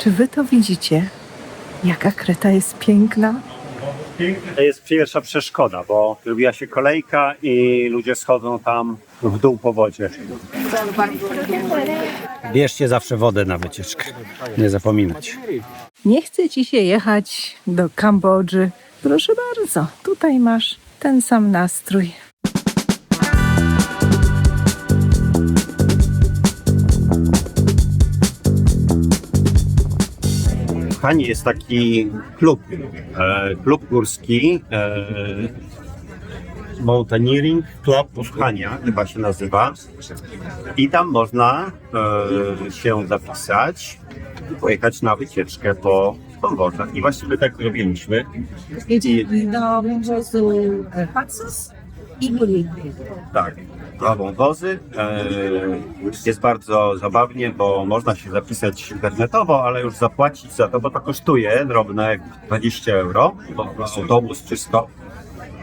Czy wy to widzicie? Jaka Kreta jest piękna? To jest pierwsza przeszkoda, bo zrobiła się kolejka i ludzie schodzą tam w dół po wodzie. Bierzcie zawsze wodę na wycieczkę. Nie zapominać. Nie chce ci się jechać do Kambodży? Proszę bardzo, tutaj masz ten sam nastrój. W Hani jest taki klub, e, klub górski, e, Mountaineering Club w Hania chyba się nazywa. I tam można e, się zapisać i pojechać na wycieczkę po wąwozach. I właściwie tak robiliśmy. Jedziemy do wąwozu Patsos i Bolivii. Tak, dwa wąwozy. E, jest bardzo zabawnie, bo można się zapisać internetowo, ale już zapłacić za to, bo to kosztuje drobne 20 euro, bo autobus czysto.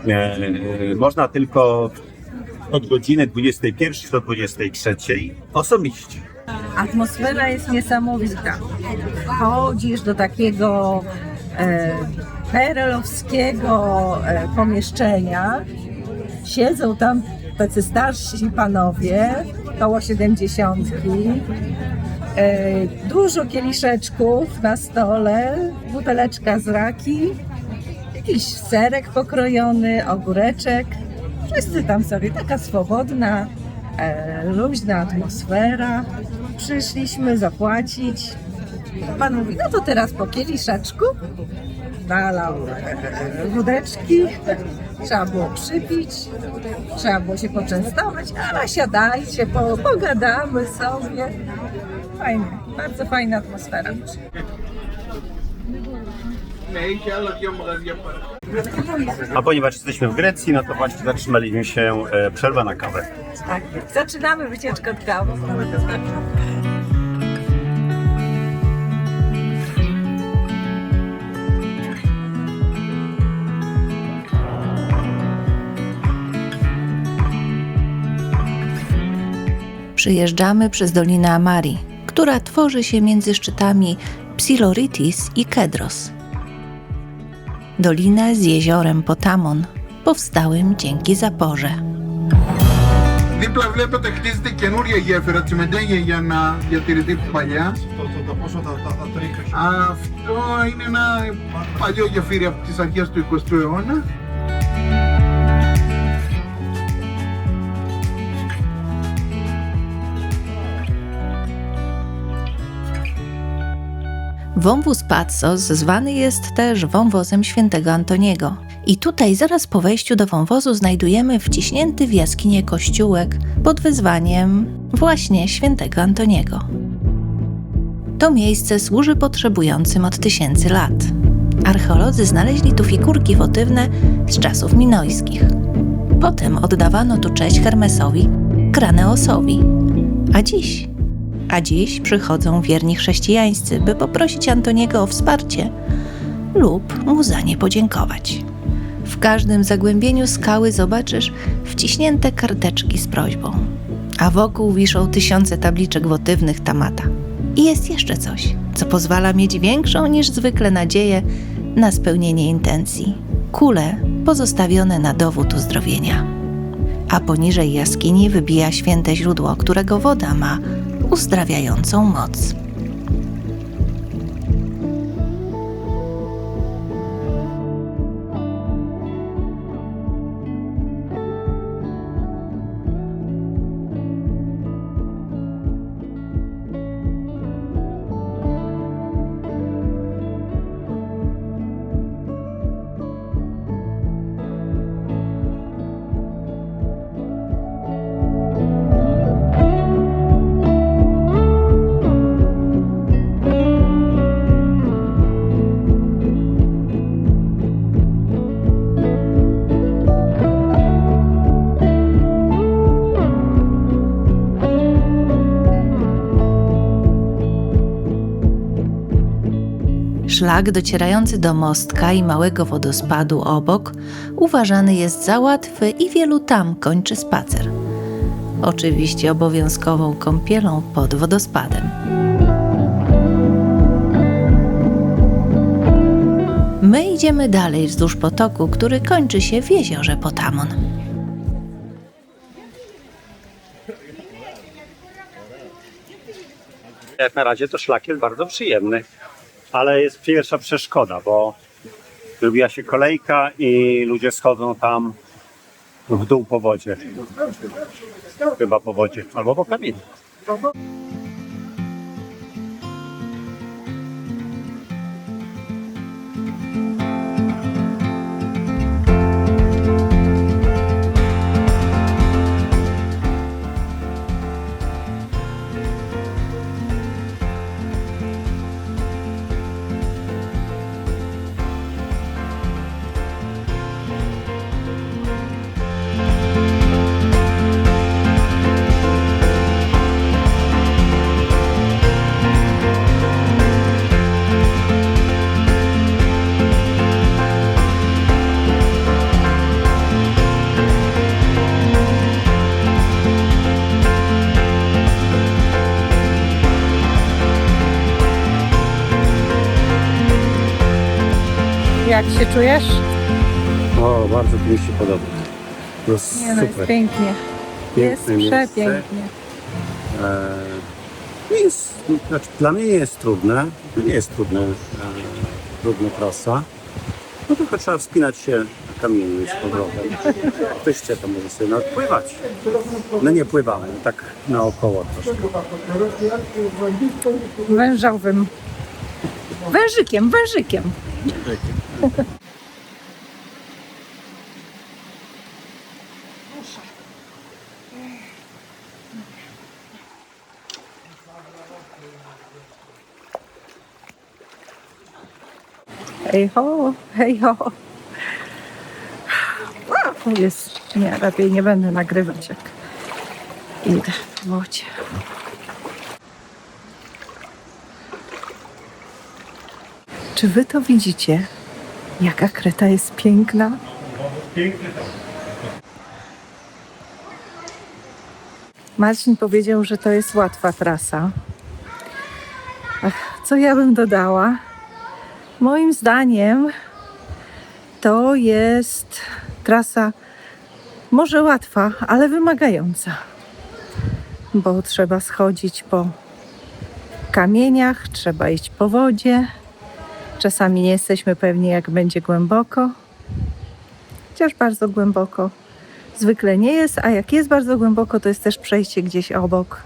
E, e, można tylko od godziny 21 do 23 osobiście. Atmosfera jest niesamowita. Chodzisz do takiego e, perelowskiego e, pomieszczenia. Siedzą tam tacy starsi panowie, koło siedemdziesiątki. E, dużo kieliszeczków na stole, buteleczka z raki, jakiś serek pokrojony, ogóreczek. Wszyscy tam sobie, taka swobodna, e, luźna atmosfera. Przyszliśmy zapłacić. Pan mówi, no to teraz po kieliszeczku. Nalał wódeczki. Trzeba było przypić, trzeba było się poczęstować, ale siadajcie, po, pogadamy sobie. Fajnie, bardzo fajna atmosfera. A ponieważ jesteśmy w Grecji, no to właśnie zatrzymaliśmy się e, przerwa na kawę. Tak, zaczynamy wycieczkę od kawy. Przyjeżdżamy przez Dolinę Amari, która tworzy się między szczytami Psiloritis i Kedros. Dolinę z jeziorem Potamon, powstałym dzięki zaporze. Δίπλα βλέπετε χτίζεται καινούρια γέφυρα, τσιμεντένια για να διατηρηθεί που παλιά. Αυτό είναι ένα παλιό γεφύρι από τις αρχές του 20ου αιώνα. Wąwóz Patsos zwany jest też wąwozem świętego Antoniego. I tutaj zaraz po wejściu do wąwozu znajdujemy wciśnięty w jaskinię kościółek pod wezwaniem właśnie świętego Antoniego. To miejsce służy potrzebującym od tysięcy lat. Archeolodzy znaleźli tu figurki wotywne z czasów minojskich. Potem oddawano tu cześć Hermesowi, Kraneosowi. A dziś a dziś przychodzą wierni chrześcijańscy, by poprosić Antoniego o wsparcie lub mu za nie podziękować. W każdym zagłębieniu skały zobaczysz wciśnięte karteczki z prośbą, a wokół wiszą tysiące tabliczek wotywnych tamata. I jest jeszcze coś, co pozwala mieć większą niż zwykle nadzieję na spełnienie intencji. Kule pozostawione na dowód uzdrowienia. A poniżej jaskini wybija święte źródło, którego woda ma uzdrawiającą moc. Szlak docierający do mostka i małego wodospadu obok uważany jest za łatwy i wielu tam kończy spacer. Oczywiście obowiązkową kąpielą pod wodospadem. My idziemy dalej wzdłuż potoku, który kończy się w jeziorze Potamon. Jak na razie to szlak jest bardzo przyjemny, ale jest pierwsza przeszkoda, bo zrobiła się kolejka i ludzie schodzą tam w dół po wodzie. Chyba po wodzie, albo po kamieniu. Jak się czujesz? O, bardzo mi się podoba. Jest Nie no, jest super. pięknie. Jest Piękne miejsce. przepięknie. E, nie jest, znaczy dla mnie nie jest trudne. To nie jest trudne, e, trudna trasa. No tylko trzeba wspinać się na kamieniu z powrotem. Ktoś chce to może sobie nawet pływać. No nie pływamy, tak naokoło troszkę. Wężowym. Wężykiem, wężykiem. Hej ho, hej ho. Jest, nie, lepiej nie będę nagrywać jak idę w wodzie. Czy wy to widzicie? Jaka kreta jest piękna? Marcin powiedział, że to jest łatwa trasa. Ach, co ja bym dodała? Moim zdaniem to jest trasa może łatwa, ale wymagająca, bo trzeba schodzić po kamieniach, trzeba iść po wodzie. Czasami nie jesteśmy pewni, jak będzie głęboko, chociaż bardzo głęboko zwykle nie jest, a jak jest bardzo głęboko, to jest też przejście gdzieś obok,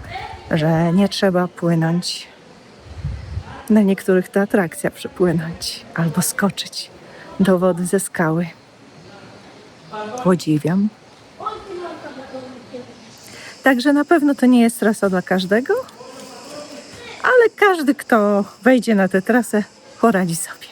że nie trzeba płynąć. Na niektórych to atrakcja przypłynąć albo skoczyć do wody ze skały. Podziwiam. Także na pewno to nie jest trasa dla każdego, ale każdy, kto wejdzie na tę trasę, poradzi sobie.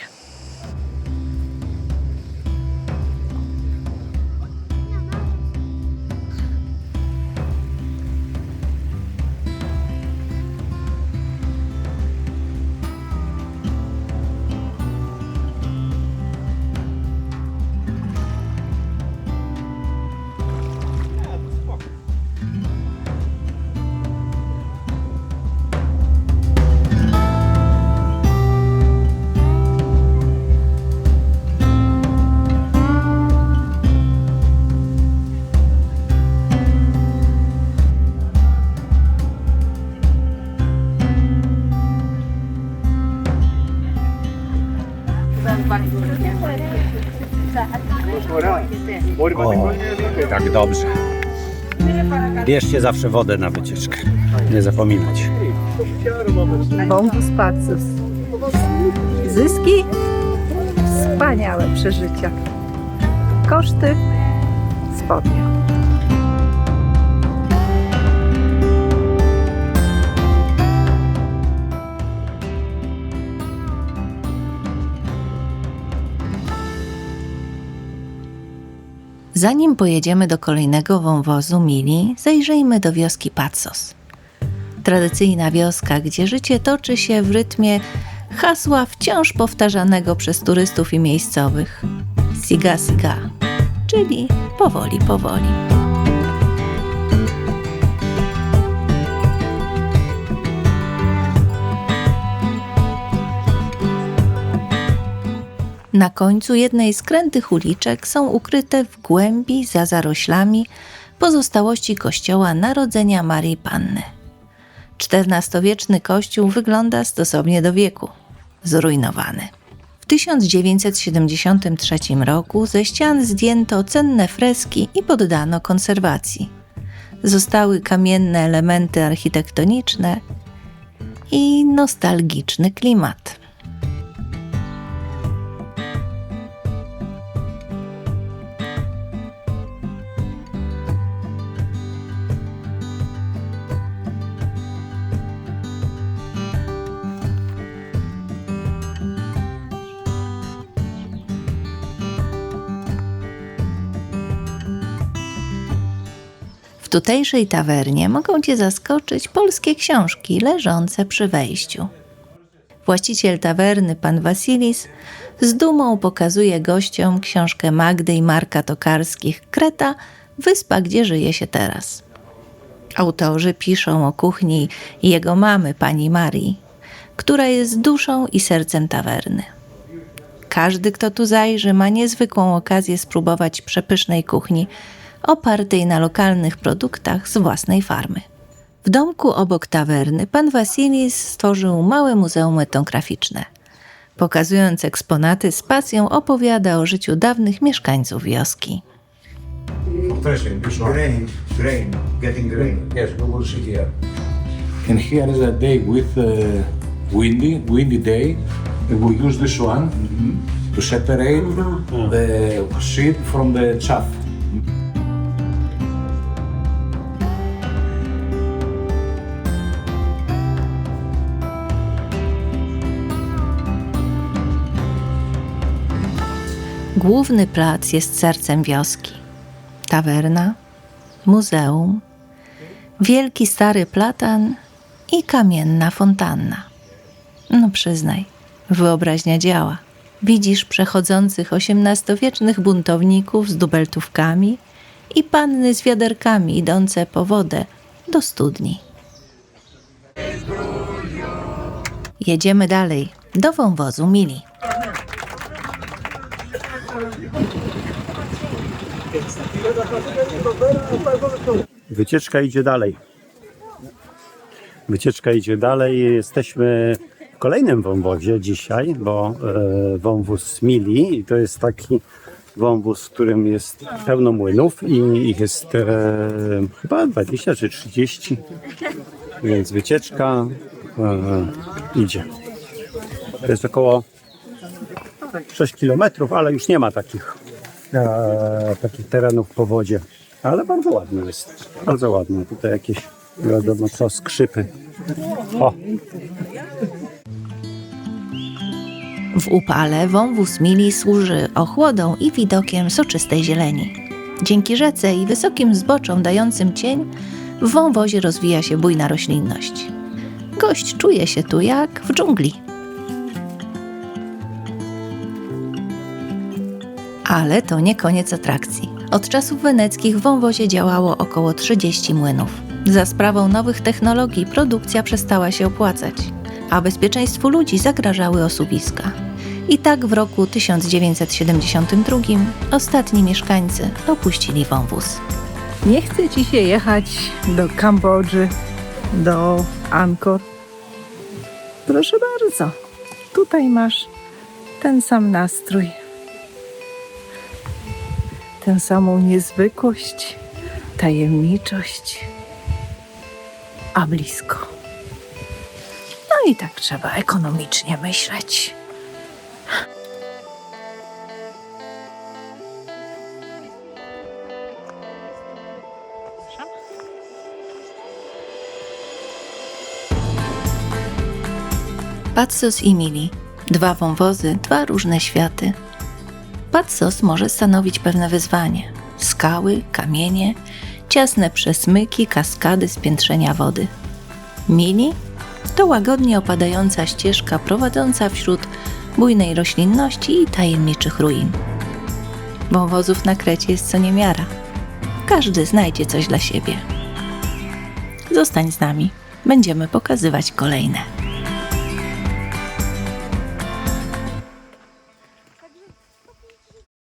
O, tak dobrze. Bierzcie zawsze wodę na wycieczkę. Nie zapominać. Bonus Pacus. Zyski? Wspaniałe przeżycia. Koszty? Spodnie. Zanim pojedziemy do kolejnego wąwozu Mili, zajrzyjmy do wioski Patsos. Tradycyjna wioska, gdzie życie toczy się w rytmie hasła wciąż powtarzanego przez turystów i miejscowych Siga Siga, czyli powoli, powoli. Na końcu jednej z krętych uliczek są ukryte w głębi za zaroślami pozostałości kościoła Narodzenia Marii Panny. XIV-wieczny kościół wygląda stosownie do wieku, zrujnowany. W 1973 roku ze ścian zdjęto cenne freski i poddano konserwacji. Zostały kamienne elementy architektoniczne i nostalgiczny klimat. Tutejszej tawernie mogą Cię zaskoczyć polskie książki leżące przy wejściu. Właściciel tawerny, pan Wasilis, z dumą pokazuje gościom książkę Magdy i Marka Tokarskich Kreta, wyspa, gdzie żyje się teraz. Autorzy piszą o kuchni jego mamy, pani Marii, która jest duszą i sercem tawerny. Każdy, kto tu zajrzy, ma niezwykłą okazję spróbować przepysznej kuchni, opartej na lokalnych produktach z własnej farmy. W domku obok tawerny pan Wasilis stworzył małe muzeum etnograficzne. Pokazując eksponaty z pasją opowiada o życiu dawnych mieszkańców wioski. Pressing this one. Grain, grain, getting grain. Yes, we will see here. And here is a day with uh, windy, windy day, and we use this one to separate the seed from the chaff. Główny plac jest sercem wioski. Tawerna, muzeum, wielki stary platan i kamienna fontanna. No przyznaj, wyobraźnia działa. Widzisz przechodzących XVIII-wiecznych buntowników z dubeltówkami i panny z wiaderkami idące po wodę do studni. Jedziemy dalej, do wąwozu Mili. Wycieczka idzie dalej. Wycieczka idzie dalej. Jesteśmy w kolejnym wąwozie dzisiaj, bo e, wąwóz Mili i to jest taki wąwóz, w którym jest pełno młynów i ich jest e, chyba 20 czy 30. Więc wycieczka e, idzie. To jest około 6 kilometrów, ale już nie ma takich, e, takich terenów po wodzie. Ale bardzo ładny jest. Bardzo ładny. Tutaj jakieś wiadomo co, skrzypy. O, W upale wąwóz Mili służy ochłodą i widokiem soczystej zieleni. Dzięki rzece i wysokim zboczom dającym cień, w wąwozie rozwija się bujna roślinność. Gość czuje się tu jak w dżungli. Ale to nie koniec atrakcji. Od czasów weneckich w wąwozie działało około 30 młynów. Za sprawą nowych technologii produkcja przestała się opłacać, a bezpieczeństwu ludzi zagrażały osuwiska. I tak w roku 1972 ostatni mieszkańcy opuścili wąwóz. Nie chce ci się jechać do Kambodży, do Angkor. Proszę bardzo, tutaj masz ten sam nastrój, tę samą niezwykłość, tajemniczość, a blisko. No i tak trzeba ekonomicznie myśleć. Patsos i Mili. Dwa wąwozy, dwa różne światy. Patsos może stanowić pewne wyzwanie. Skały, kamienie, ciasne przesmyki, kaskady spiętrzenia wody. Mili to łagodnie opadająca ścieżka prowadząca wśród bujnej roślinności i tajemniczych ruin. Wąwozów na Krecie jest co niemiara. Każdy znajdzie coś dla siebie. Zostań z nami. Będziemy pokazywać kolejne.